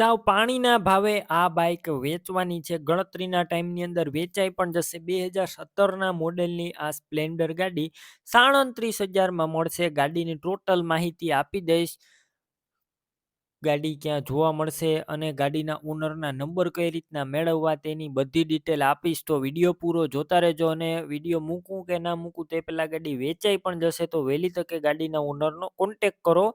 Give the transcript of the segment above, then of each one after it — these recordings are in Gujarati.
સાવ પાણીના ભાવે આ બાઇક વેચવાની છે. ગણતરીના ટાઈમની અંદર વેચાઈ પણ જશે. બે હજાર મોડેલની આ સ્પ્લેન્ડર ગાડી સાડત્રીસ હજારમાં મળશે. ગાડીની ટોટલ માહિતી આપી દઈશ. ગાડી ક્યાં જોવા મળશે અને ગાડીના ઓનરના નંબર કઈ રીતના મેળવવા તેની બધી ડિટેલ આપીશ. તો વીડિયો પૂરો જોતા રહેજો અને વીડિયો મૂકું કે ના મૂકું તે પહેલાં ગાડી વેચાઈ પણ જશે તો વહેલી તકે ગાડીના ઓનરનો કોન્ટેક કરો.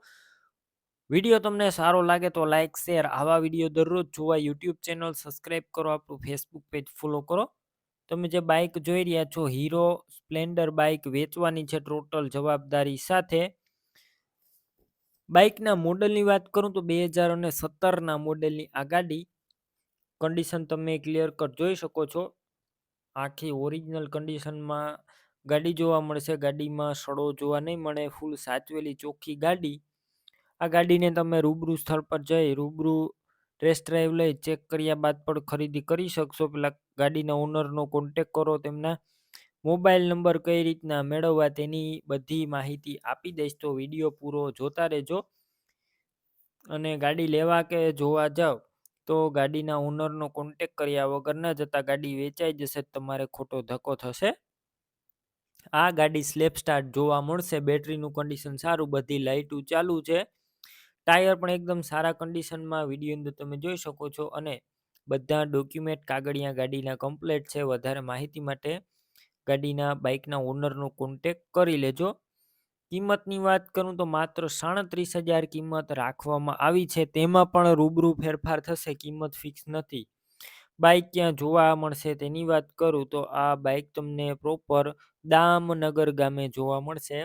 વીડિયો તમને સારો લાગે તો લાઇક શેર, આવા વીડિયો દરરોજ જોવા યુટ્યુબ ચેનલ સબસ્ક્રાઈબ કરો, આપણું ફેસબુક પેજ ફોલો કરો. તમે જે બાઇક જોઈ રહ્યા છો, હીરો સ્પ્લેન્ડર બાઇક વેચવાની છે ટોટલ જવાબદારી સાથે. બાઇકના મોડલની વાત કરું તો બે હજાર અને સત્તરના મોડેલની આ ગાડી કન્ડિશન તમે ક્લિયર કટ જોઈ શકો છો. આખી ઓરિજિનલ કન્ડિશનમાં ગાડી જોવા મળશે, ગાડીમાં સડો જોવા નહીં મળે, ફૂલ સાચવેલી ચોખ્ખી ગાડી. આ ગાડીને તમે રૂબરૂ સ્થળ પર જઈ રૂબરૂ ટેસ્ટ ડ્રાઈવ લઈ ચેક કર્યા બાદ પણ ખરીદી કરી શકશો. પેલા ગાડીના ઓનરનો કોન્ટેક કરો, તેમના મોબાઈલ નંબર કઈ રીતના મેળવવા તેની બધી માહિતી આપી દઈશ. તો વીડિયો પૂરો જોતા રહેજો અને ગાડી લેવા કે જોવા જાઓ તો ગાડીના ઓનરનો કોન્ટેક કર્યા વગર ના જતા ગાડી વેચાઈ જશે, તમારે ખોટો ધક્કો થશે. આ ગાડી સ્લેપ સ્ટાર્ટ જોવા મળશે. બેટરીનું કન્ડિશન સારું, બધી લાઈટું ચાલુ છે. ટાયર પણ એકદમ સારા કન્ડિશનમાં વીડિયો અંદર તમે જોઈ શકો છો અને બધા ડોક્યુમેન્ટ કાગળિયા ગાડીના કમ્પ્લેટ છે. વધારે માહિતી માટે ગાડીના બાઇકના ઓનરનો કોન્ટેક કરી લેજો. કિંમતની વાત કરું તો માત્ર સાડત્રીસ હજાર કિંમત રાખવામાં આવી છે. તેમાં પણ રૂબરૂ ફેરફાર થશે, કિંમત ફિક્સ નથી. બાઇક ક્યાં જોવા મળશે તેની વાત કરું તો આ બાઇક તમને પ્રોપર દામનગર ગામે જોવા મળશે.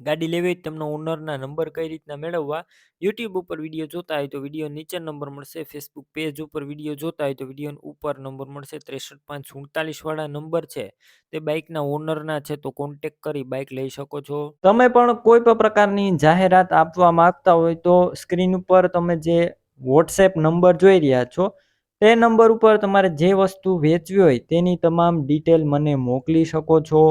ગાડી લેવી હોય તમને ઓનરના નંબર કઈ રીતના મેળવવા યુટ્યુબ ઉપર વીડિયો જોતા હોય તો વીડિયો નીચે નંબર મળશે ફેસબુક પેજ ઉપર વીડિયો જોતા હોય તો વીડિયો ઉપર નંબર મળશે, ત્રેસઠ પાંચ સુડતાલીસ વાળા નંબર છે, તે બાઇકના ઓનરના છે તો કોન્ટેક કરી બાઇક લઈ શકો છો. તમે પણ કોઈ પણ પ્રકારની જાહેરાત આપવા માંગતા હોય તો સ્ક્રીન ઉપર તમે જે વોટ્સએપ નંબર જોઈ રહ્યા છો, તે નંબર ઉપર તમારે જે વસ્તુ વેચવી હોય તેની તમામ ડિટેલ મને મોકલી શકો છો.